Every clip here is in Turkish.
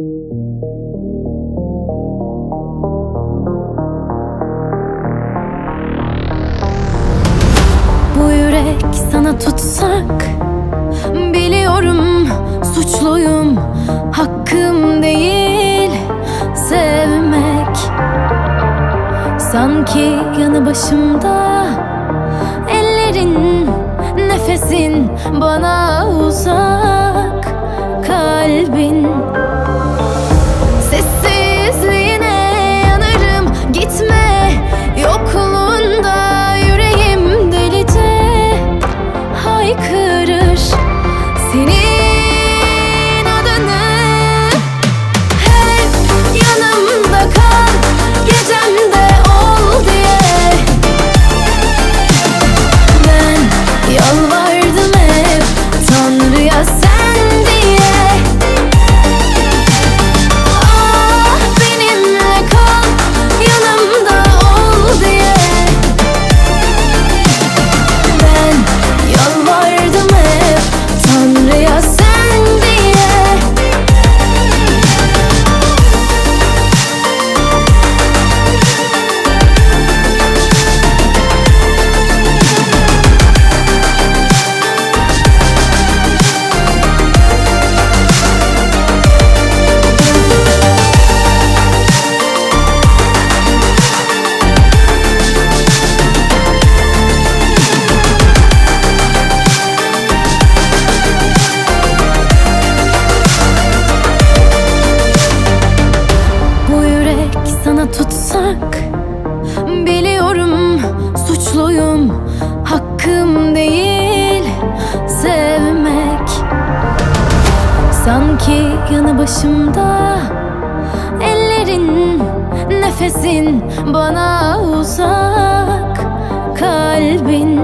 Bu yürek sana tutsak Biliyorum suçluyum Hakkım değil sevmek. Sanki yanı başımda Ellerin, nefesin bana uzak Kalbin Sanki yanı başımda. Ellerin, nefesin bana uzak. Kalbin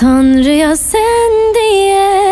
Tanrı'ya sen diye